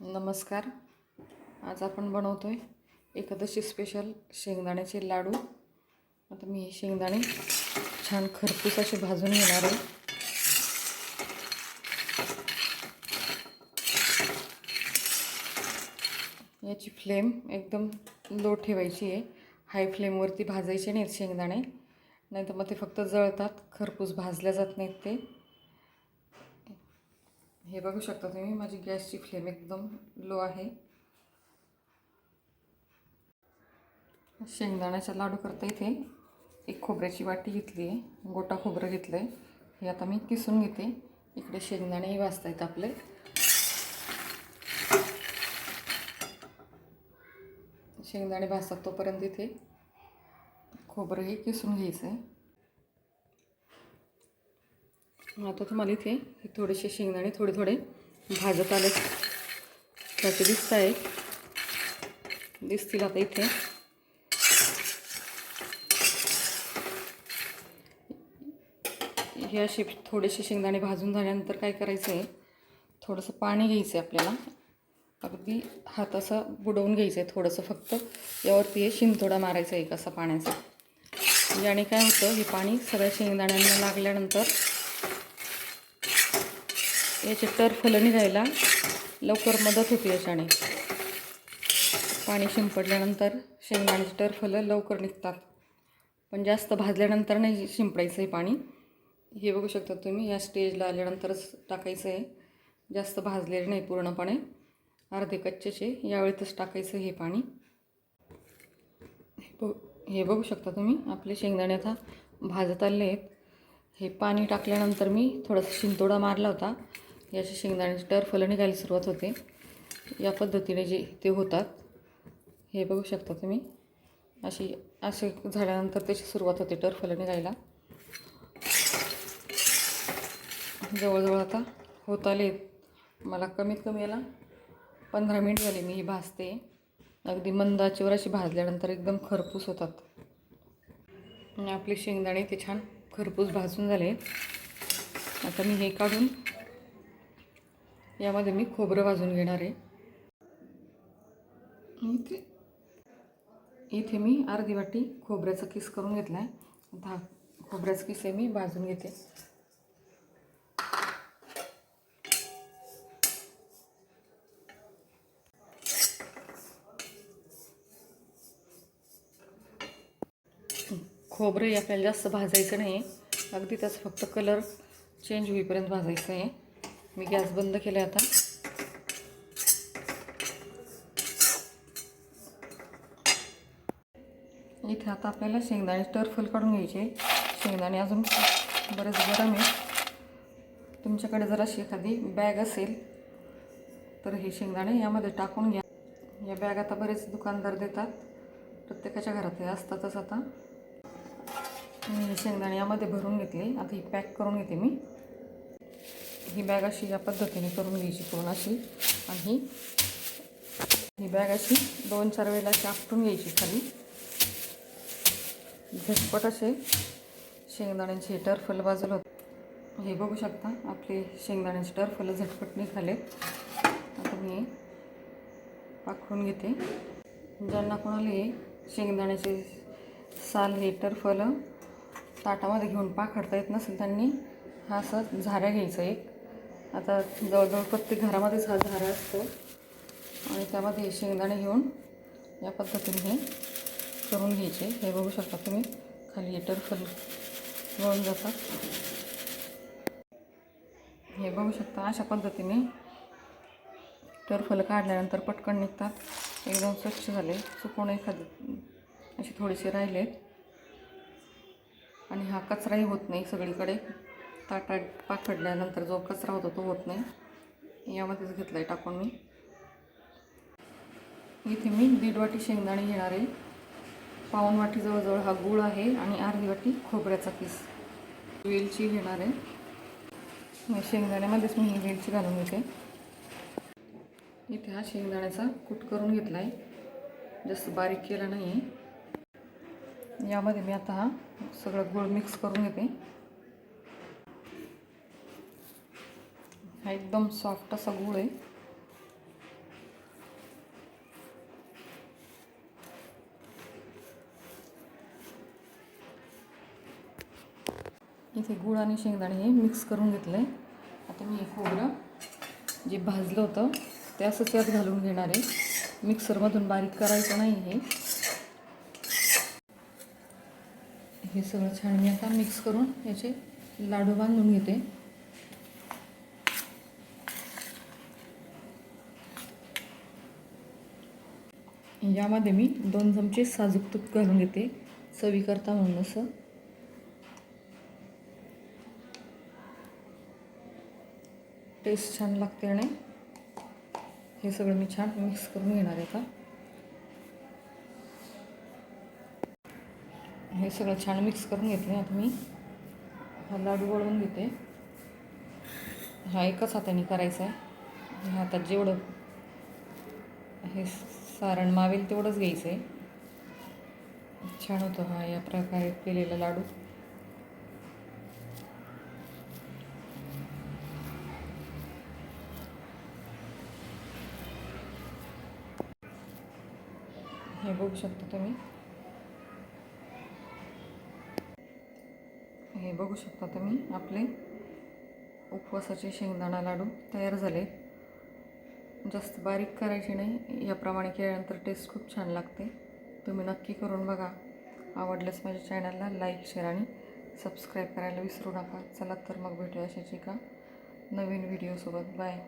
नमस्कार. आज आपण बनवतो आहे एकादशी स्पेशल शेंगदाण्याचे लाडू. आता मी हे शेंगदाणे छान खरपूस असे भाजून घेणार आहे. याची फ्लेम एकदम लो ठेवायची आहे. हाय फ्लेमवरती भाजायचे नाहीत शेंगदाणे. नाही तर मग ते फक्त जळतात. खरपूस भाजल्या जात नाहीत ते. हे बघू शकता तुम्ही माझी गॅसची फ्लेम एकदम लो आहे. शेंगदाण्याचा लाडू करता इथे. एक खोबऱ्याची वाटी घेतली आहे गोटा खोबरं घेतलं आहे हे आता मी किसून घेते. इकडे शेंगदाणेही भाजता आहेत आपले. शेंगदाणे भाजतात तोपर्यंत इथे खोबरंही किसून घ्यायचं आहे आता तुम्हाला इथे हे थोडेसे शेंगदाणे थोडे थोडे भाजत आले. त्याचे दिसत आहे. दिसतील आता इथे. हे असे थोडेसे शेंगदाणे भाजून झाल्यानंतर काय करायचं आहे? थोडंसं पाणी घ्यायचं आहे आपल्याला. अगदी हात असा बुडवून घ्यायचं आहे थोडंसं फक्त. यावरती हे शिंतोडा मारायचा आहे एक असा पाण्याचा. याने काय होतं? हे पाणी सगळ्या शेंगदाण्यांना लागल्यानंतर याचे टरफलं निघायला लवकर मदत होते याच्याने. पाणी शिंपडल्यानंतर शेंगदाण्याचे टरफलं लवकर निघतात. पण जास्त भाजल्यानंतर नाही शिंपडायचं आहे पाणी. हे बघू शकता तुम्ही या स्टेजला आल्यानंतरच टाकायचं आहे. जास्त भाजलेले नाही पूर्णपणे. अर्धे कच्चेचे यावेळेतच टाकायचं हे पाणी. बघ हे बघू शकता तुम्ही आपले शेंगदाणे आता भाजत आले आहेत. हे पाणी टाकल्यानंतर मी थोडासा शिंतोडा मारला होता. याचे शेंगदाण्याचे टरफलं निघायला सुरुवात होते. या पद्धतीने जे ते होतात हे बघू शकता तुम्ही. अशी असे झाल्यानंतर त्याची सुरुवात होते टरफलं निघायला. जवळजवळ आता होत आले मला कमीत कमी याला पंधरा मिनिट झाले मी ही भाजते. अगदी मंदाचीवर अशी भाजल्यानंतर एकदम खरपूस होतात. आणि आपले शेंगदाणे ते छान खरपूस भाजून झाले. आता मी हे काढून यामध्ये मी खोबरं भाजून घेणार आहे. इथे इथे मी अर्धी वाटी खोबऱ्याचा किस करून घेतला आहे आता खोबऱ्याचं खोबऱ्याचा किस हे मी भाजून घेते. खोबरं आपल्याला जास्त भाजायचं नाही अगदी त्याचं फक्त कलर चेंज होईपर्यंत भाजायचं आहे. मी गॅस बंद केला आता. इथे आता आपल्याला शेंगदाणे टर्फल काढून घ्यायचे. शेंगदाणे अजून बरेच गरम आहे तुमच्याकडे जर अशी एखादी बॅग असेल तर हे शेंगदाणे यामध्ये टाकून घ्या. या बॅग आता बरेच दुकानदार देतात. प्रत्येकाच्या घरात हे असतातच आता. मी हे शेंगदाणे यामध्ये भरून घेतले. आता ही पॅक करून घेते मी. ही बॅग अशी या पद्धतीने करून घ्यायची पूर्ण अशी. आणि ही बॅग अशी दोन चार वेळेला अशी आपटून घ्यायची खाली. झटपट असे शेंगदाण्यांचे टरफल बाजूला होत. हे बघू शकता आपले शेंगदाण्याची टरफल झटपट निघाले. आता मी पाखरून घेते. ज्यांना कोणाला हे शेंगदाण्याचे साल हे टरफल ताटामध्ये घेऊन पाखडता येत नसेल त्यांनी हा असं झाऱ्या घ्यायचा एक. आता जवळजवळ प्रत्येक घरामध्येच हा झारा असतो. आणि त्यामध्ये शेंगदाणे घेऊन या पद्धतीने हे करून घ्यायचे. हे बघू शकता तुम्ही. खाली हे टरफल गळून जातात. हे बघू शकता अशा पद्धतीने टरफल काढल्यानंतर पटकन निघतात. एकदम स्वच्छ झाले. चुकून एखादी असे थोडेसे राहिलेत. आणि हा कचराही होत नाही सगळीकडे. ताटात पाखडल्यानंतर जो कचरा होता तो होत नाही. यामध्येच घेतला आहे टाकून मी. इथे मी दीड वाटी शेंगदाणे घेणार आहे. पाऊण वाटी जवळजवळ हा गूळ आहे आणि अर्धी वाटी खोबऱ्याचा किस वेलची घेणार आहे. मग शेंगदाण्यामध्येच मी ही वेलची घालून घेते. इथे हा शेंगदाण्याचा कूट करून घेतला आहे जास्त बारीक केला नाही आहे यामध्ये मी आता हा सगळं गूळ मिक्स करून घेते. हा एकदम सॉफ्ट असा गुळ आहे. इथे गूळ आणि शेंगदाणे हे मिक्स करून घेतलं आहे आता मी खोबरं जे भाजलं होतं ते असं त्यात घालून घेणार आहे. मिक्सरमधून बारीक करायचं नाही हे. सगळं छान मी आता मिक्स करून याचे लाडू बांधून घेते. यामध्ये मी दोन चमचे साजूक तूप घालून घेते. चवीकरता म्हणून असं. टेस्ट छान लागते आणि हे सगळं मी छान मिक्स करून घेणार आहे का हे सगळं छान मिक्स करून घेतले आता मी. हा लाडू वळवून घेते. हा एकच हाताने करायचा आहे. हातात जेवढं हे सारण मावेल तेवढंच घ्यायचं आहे छान होतो हा या प्रकारे केलेला लाडू. हे बघू शकता तुम्ही. हे बघू शकता तुम्ही आपले उपवासाचे शेंगदाणा लाडू तयार झाले. जास्त बारीक करायची नाही. याप्रमाणे केल्यानंतर टेस्ट खूप छान लागते. तुम्ही नक्की करून बघा. आवडल्यास माझ्या चॅनलला लाईक शेअर आणि सबस्क्राईब करायला विसरू नका. चला तर मग भेटूया अशाच एका नवीन व्हिडिओसोबत बाय